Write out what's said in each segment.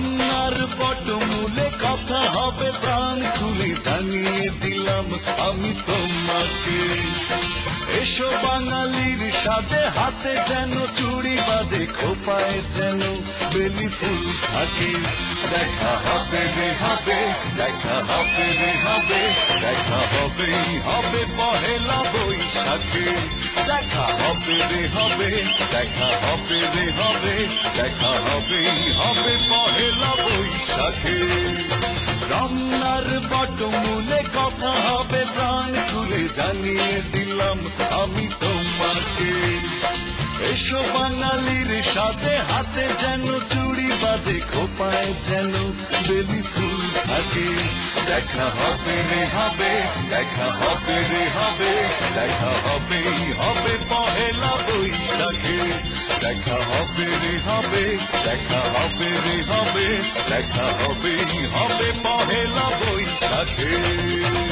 কান্নার বট মূলে কথা হবে, প্রাণ খুলে জানিয়ে দিলাম আমি তোমাকে। এসো বাঙালির সাজে, হাতে যেন চুড়ি বাজে, খোপায় যেন বেলি ফুল থাকে। দেখা হবে রে হবে, দেখা হবে রে হবে, দেখা হবে হবে পহেলা বৈশাখে দেখা হবে রে হবে, দেখা হবে রে হবে, দেখা হবেই হবে পহেলা বৈশাখে। রান্নার বটমূলে কথা হবে, প্রাণ খুলে জানিয়ে দিলাম আমি তোমাকে। এসো বাঙালির সাথে হাতে যেন চুড়ি বাজে, খোপায় যেন বেলি ফুল থাকে। দেখা হবে রে হবে, দেখা হবে রে হবে, দেখা হবে হবে পহেলা বৈশাখে। দেখা হবে রে হবে, দেখা হবে রে হবে, দেখা হবে হবে পহেলা বৈশাখে।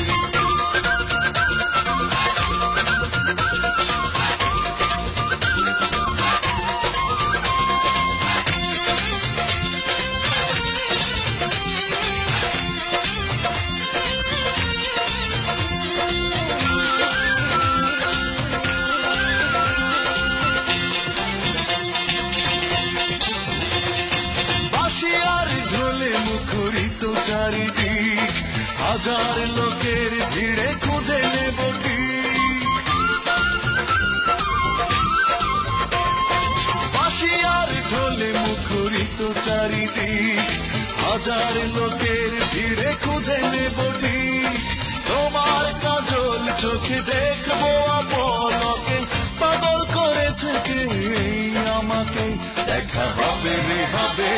চারিদিক হাজার লোকের ভিড়ে খুঁজে নেব আর ঢোলে মুখরিত চারিদিক, হাজার লোকের ভিড়ে খুঁজে নেব। তোমার কাজল চোখে দেখব আপলকে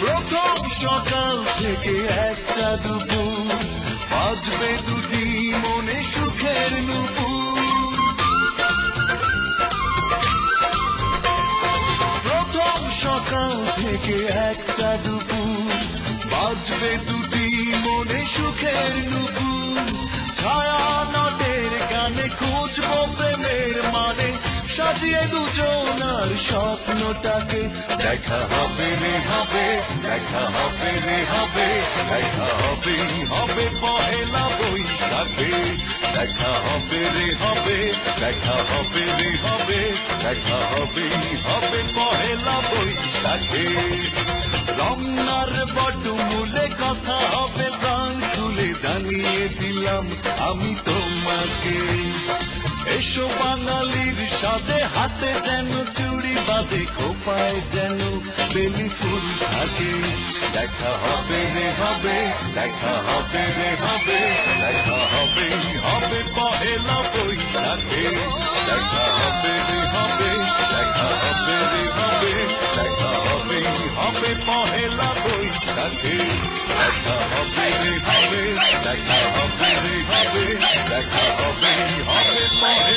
প্রথম সকাল থেকে একটা দুপুর, বাজবে দুটি মনে সুখের নুপুর। প্রথম সকাল থেকে একটা দুপুর, বাজবে দুটি মনে সুখের নুপুর। ছায়া নটের গানে স্বপ্নটাকে। দেখা হবে রে হবে, দেখা হবে রে হবে, দেখা হবেই হবে পহেলা বৈশাখে। দেখা হবে রে হবে, দেখা হবে রে হবে, দেখা হবেই হবে পহেলা বৈশাখে। রমনার বটমূলে কথা হবে, প্রাণ খুলে জানিয়ে দিলাম আমি তোমাকে। এসো সাথে হাতে যেন চুড়ি বাজে, খোপায় যেন বেলি ফুল থাকে। দেখা হবে রে হবে, দেখা হবে রে হবে, দেখা হবেই হবে পহেলা বৈশাখে। দেখা হবে রে হবে, দেখা হবে রে হবে, দেখা হবেই হবে পহেলা বৈশাখে। দেখা হবে রে হবে, দেখা হবে রে হবে